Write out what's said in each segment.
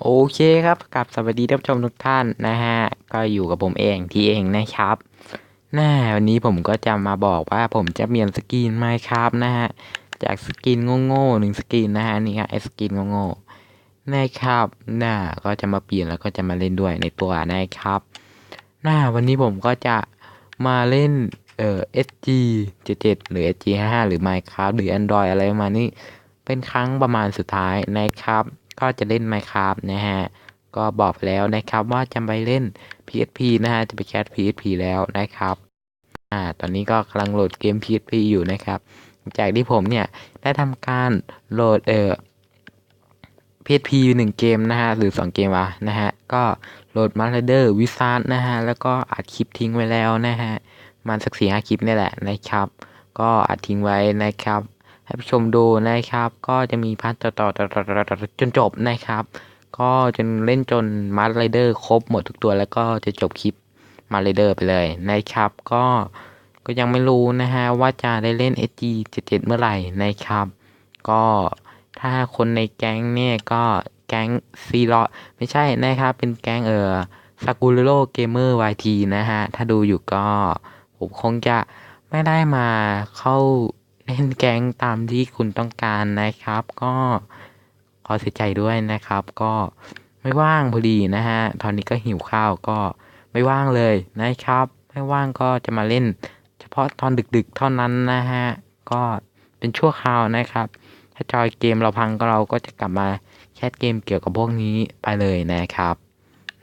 โอเคครับกับสวัสดีท่านผู้ชมทุกท่านนะฮะ ก็อยู่กับผมเองที่เองนะครับน่าวันนี้ผมก็จะมาบอกว่าผมจะเปลี่ยนสกินไมครับนะฮะ จากสกินโง่ๆหนึ่งสกินนะฮะนี่ฮะไอสกินโง่ๆนะครับน่าก็จะมาเปลี่ยนแล้วก็จะมาเล่นด้วยในตัวนะครับน่าวันนี้ผมก็จะมาเล่นเอ่อ SG 77หรือ SG 55หรือ Minecraft หรือ Android อะไรประมาณนี้ เป็นครั้งประมาณสุดท้ายนะครับ ก็จะเล่น Minecraft นะฮะ ก็บอกไปแล้วนะครับว่าจะไปเล่น PSP นะฮะ จะไปแคส PSP แล้วนะครับอ่าตอนนี้ก็กำลังโหลดเกม PSP อยู่นะครับ จากที่ผมเนี่ยได้ทำการโหลดเอ่อ PSP หนึ่งเกมนะฮะ หรือ 2 เกมวะนะฮะ ก็โหลด m a r d e r w i z a r d นะฮะ แล้วก็อัดคลิปทิ้งไว้แล้วนะฮะมันสักสี่ห้าคลิปนี่แหละนะครับ ก็อัดทิ้งไว้นะครับ ให้ผู้ชมดูนะครับ ก็จะมีพาร์ทต่อต่อจนจบนะครับ ก็จนเล่นจนมาร์ไรเดอร์ครบหมดทุกตัวแล้วก็จะจบคลิปมาร์ไรเดอร์ไปเลยนะครับ ก็ก็ยังไม่รู้นะฮะว่าจะได้เล่น SG 77 เมื่อไหร่นะครับ ก็ถ้าคนในแก๊งเนี่ยก็แก๊งซีรอไม่ใช่นะครับ เป็นแก๊งเออซากุเรโรเกมเมอร์วทีนะฮะ ถ้าดูอยู่ก็ ผมคงจะไม่ได้มาเข้า เล่นแก๊งตามที่คุณต้องการนะครับ ก็ขอเสียใจด้วยนะครับ ก็ไม่ว่างพอดีนะฮะตอนนี้ก็หิวข้าวก็ไม่ว่างเลยนะครับ ไม่ว่างก็จะมาเล่น เฉพาะตอนดึกๆเท่านั้นนะฮะก็เป็นชั่วคราวนะครับ ถ้าจอยเกมเราพังก็เราก็จะกลับมาแคสเกมเกี่ยวกับพวกนี้ไปเลยนะครับ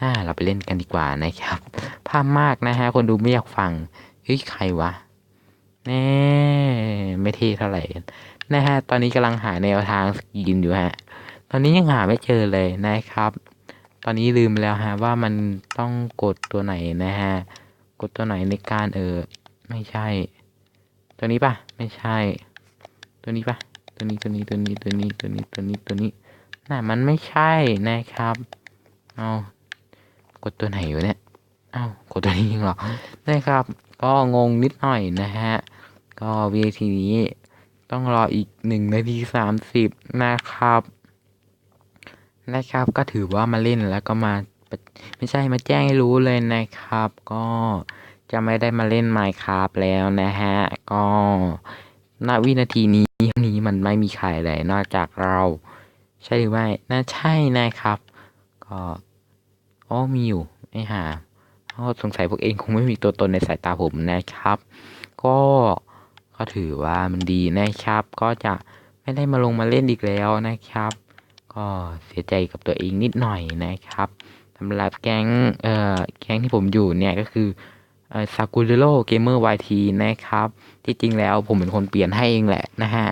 น่าเราไปเล่นกันดีกว่านะครับภาพมากนะฮะคนดูไม่อยากฟังเฮ้ยใครวะ แน่ไม่เท่เท่าไหร่นะฮะ ตอนนี้กำลังหาแนวทางสกินอยู่ฮะ ตอนนี้ยังหาไม่เจอเลยนะครับ ตอนนี้ลืมแล้วฮะว่ามันต้องกดตัวไหนนะฮะ กดตัวไหนในการเออ ไม่ใช่ ตัวนี้ปะไม่ใช่ ตัวนี้ปะตัวนี้ตัวนี้ตัวนี้ตัวนี้ตัวนี้ตัวนี้ตัวนี้น่ะมันไม่ใช่นะครับ เอากดตัวไหนวะเนี่ย เอากดตัวนี้จริงหรอนะครับ ก็งงนิดหน่อยนะฮะ ก็ VAT นี้ต้องรออีกหนึ่งนาทีสามสิบนะครับ นะครับ ก็ถือว่ามาเล่นแล้วก็มาไม่ใช่มาแจ้งให้รู้เลยนะครับ ก็จะไม่ได้มาเล่น Minecraft แล้วนะฮะ ก็ณวินาทีนี้นี้มันไม่มีใครเลยนอกจากเรา ใช่หรือไม่น่าใช่นะครับ ก็อ๋อมีอยู่ไอ้ห่าก็สงสัยพวกเองคงไม่มีตัวตนในสายตาผมนะครับ ก็ ก็ถือว่ามันดีนะครับ ก็จะไม่ได้มาลงมาเล่นอีกแล้วนะครับ ก็เสียใจกับตัวเองนิดหน่อยนะครับสำหรับแก๊งเอ่อแก๊งที่ผมอยู่เนี่ยก็คือซากุเรโรเกมเมอร์วทีนะครับ ที่จริงแล้วผมเป็นคนเปลี่ยนให้เองแหละนะฮะ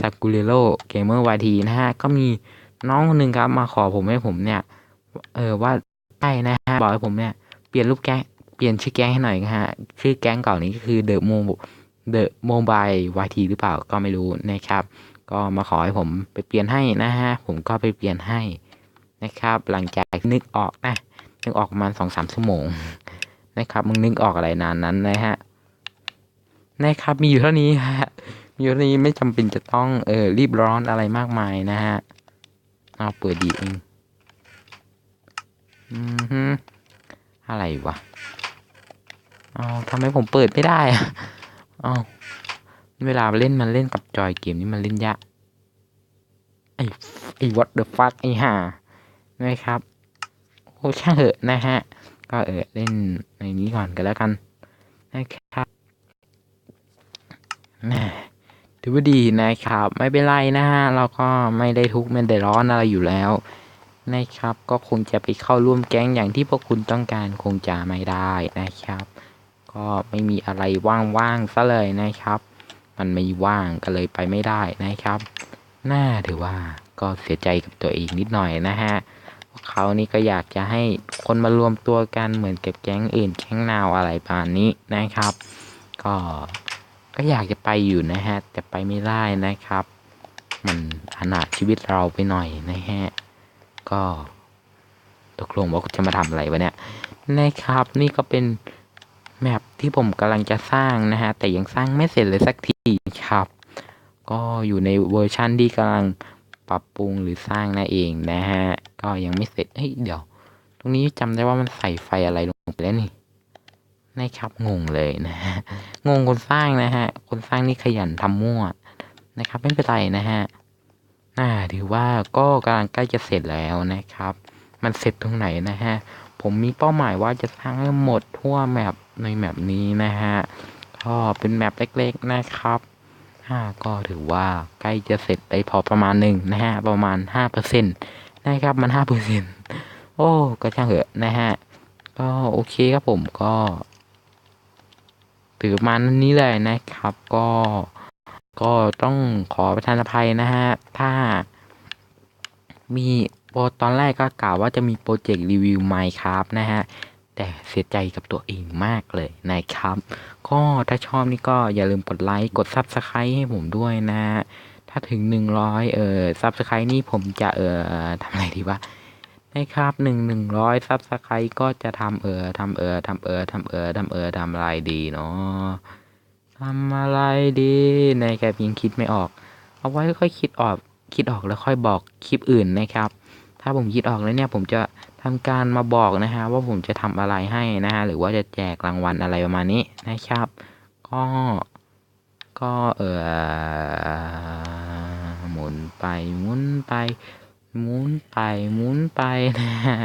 ซากุเรโรเกมเมอร์วทีนะฮะ ก็มีน้องคนหนึ่งครับมาขอผมให้ผมเนี่ย เออว่าได้นะฮะ บอกให้ผมเนี่ย เปลี่ยนรูปแก๊ง เปลี่ยนชื่อแก๊งให้หน่อยนะฮะ ชื่อแก๊งเก่านี้ก็คือเดอะโม เดอะโมบายวทีหรือเปล่าก็ไม่รู้นะครับ ก็มาขอให้ผมไปเปลี่ยนให้นะฮะ ผมก็ไปเปลี่ยนให้นะครับ หลังจากนึกออกนะ นึกออกประมาณสองสามชั่วโมงนะครับ มึงนึกออกอะไรนานนั้นนะฮะ นะครับ มีอยู่เท่านี้ฮะ มีอยู่เท่านี้ไม่จำเป็นจะต้องเออรีบร้อนอะไรมากมายนะฮะ เอาเปิดดีเอง อืมฮึอะไรวะเอาทำไมผมเปิดไม่ได้อะ อ้าวเวลาเล่นมันเล่นกับจอยเกมนี่มันเล่นยากไอ้ไอ้ what the fuck ไอ้ห่านะครับโอ้ช่างเถอะนะฮะ ก็เออเล่นในนี้ก่อนกันแล้วกันนะครับแหม่ถือว่าดีนะครับ ไม่เป็นไรนะฮะ เราก็ไม่ได้ทุกข์ไม่ได้ร้อนอะไรอยู่แล้ว นะครับ ก็คงจะไปเข้าร่วมแก๊งอย่างที่พวกคุณต้องการคงจะไม่ได้นะครับ ก็ไม่มีอะไรว่างๆซะเลยนะครับ มันไม่ว่างก็เลยไปไม่ได้นะครับ น่าถือว่าก็เสียใจกับตัวเองนิดหน่อยนะฮะเขานี่ก็อยากจะให้คนมารวมตัวกันเหมือนกับแก๊งอื่นแก๊งนาวอะไรประมาณนี้นะครับ ก็ก็อยากจะไปอยู่นะฮะ แต่ไปไม่ได้นะครับ มันขนาชีวิตเราไปหน่อยนะฮะ ก็ตกลงว่าจะมาทำอะไรวะเนี่ยนะครับ นี่ก็เป็น แมปที่ผมกำลังจะสร้างนะฮะ แต่ยังสร้างไม่เสร็จเลยสักทีครับ ก็อยู่ในเวอร์ชั่นที่กำลังปรับปรุงหรือสร้างนั่นเองนะฮะ ก็ยังไม่เสร็จเฮ้ยเดี๋ยว ตรงนี้จำได้ว่ามันใส่ไฟอะไรลงไปแล้วนี่นะครับงงเลยนะฮะ งงคนสร้างนะฮะ คนสร้างนี่ขยันทำมั่วนะครับไม่เป็นไรนะฮะน่าถือว่าก็กำลังใกล้จะเสร็จแล้วนะครับ มันเสร็จตรงไหนนะฮะ ผมมีเป้าหมายว่าจะสร้างให้หมดทั่วแมป ในแมปนี้นะฮะก็เป็นแมปเล็กๆนะครับอ่าก็ถือว่าใกล้จะเสร็จได้พอประมาณหนึ่งนะฮะ ประมาณห้าเปอร์เซ็นต์นะครับมันห้าเปอร์เซ็นต์โอ้ก็ช่างเหอะนะฮะ ก็โอเคครับผมก็ ถือมาณนี้เลยนะครับ ก็ ก็ต้องขอประทานอภัยนะฮะ ถ้า มีโปรตอนแรกก็กล่าวว่าจะมีโปรเจกต์รีวิว Minecraft นะฮะ แต่เสียใจกับตัวเองมากเลยนะครับ ก็ถ้าชอบนี่ก็อย่าลืมกดไลค์กด Subscribe ให้ผมด้วยนะ ถ้าถึง 100 เอ่อ Subscribe นี่ผมจะเอ่อทำอะไรดีวะนะครับหนึ่งหนึ่งร้อยซับสไครก็จะทำเออทำเออทำเออทำเออทำเออทำอะไรดีเนาะทำอะไรดีในแกยังคิดไม่ออก เอาไว้ค่อยคิดออกคิดออกแล้วค่อยบอกคลิปอื่นนะครับ ถ้าผมคิดออกแล้วเนี่ยผมจะ ทำการมาบอกนะฮะว่าผมจะทำอะไรให้นะฮะหรือว่าจะแจกรางวัลอะไรประมาณนี้นะครับ ก็ก็เออหมุนไปหมุนไปหมุนไปหมุนไปนะฮะ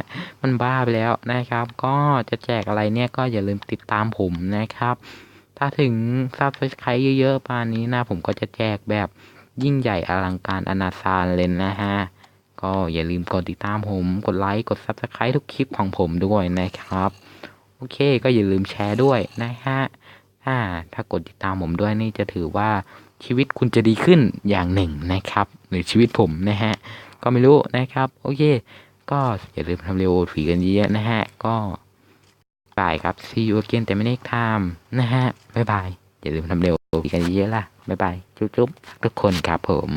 มันบ้าไปแล้วนะครับ ก็จะแจกอะไรเนี่ยก็อย่าลืมติดตามผมนะครับ ถ้าถึงซับสไครต์เยอะๆปานนี้นะผมก็จะแจกแบบยิ่งใหญ่อลังการอนาซานเลยนะฮะ ก็อย่าลืมกดติดตามผม กดไลค์ กด Subscribe ทุกคลิปของผมด้วยนะครับ โอเค ก็อย่าลืมแชร์ด้วยนะฮะถ้าถ้ากดติดตามผมด้วยนี่จะถือว่าชีวิตคุณจะดีขึ้นอย่างหนึ่งนะครับ หรือชีวิตผมนะฮะ ก็ไม่รู้นะครับ โอเค ก็อย่าลืมทำเร็วถีกันเยอะนะฮะ ก็บายครับ see you again แต่ไม่ได้ทำนะฮะ บ๊ายบาย อย่าลืมทำเร็วถีกันเยอะล่ะ บ๊ายบาย จุ๊บๆทุกคนครับผม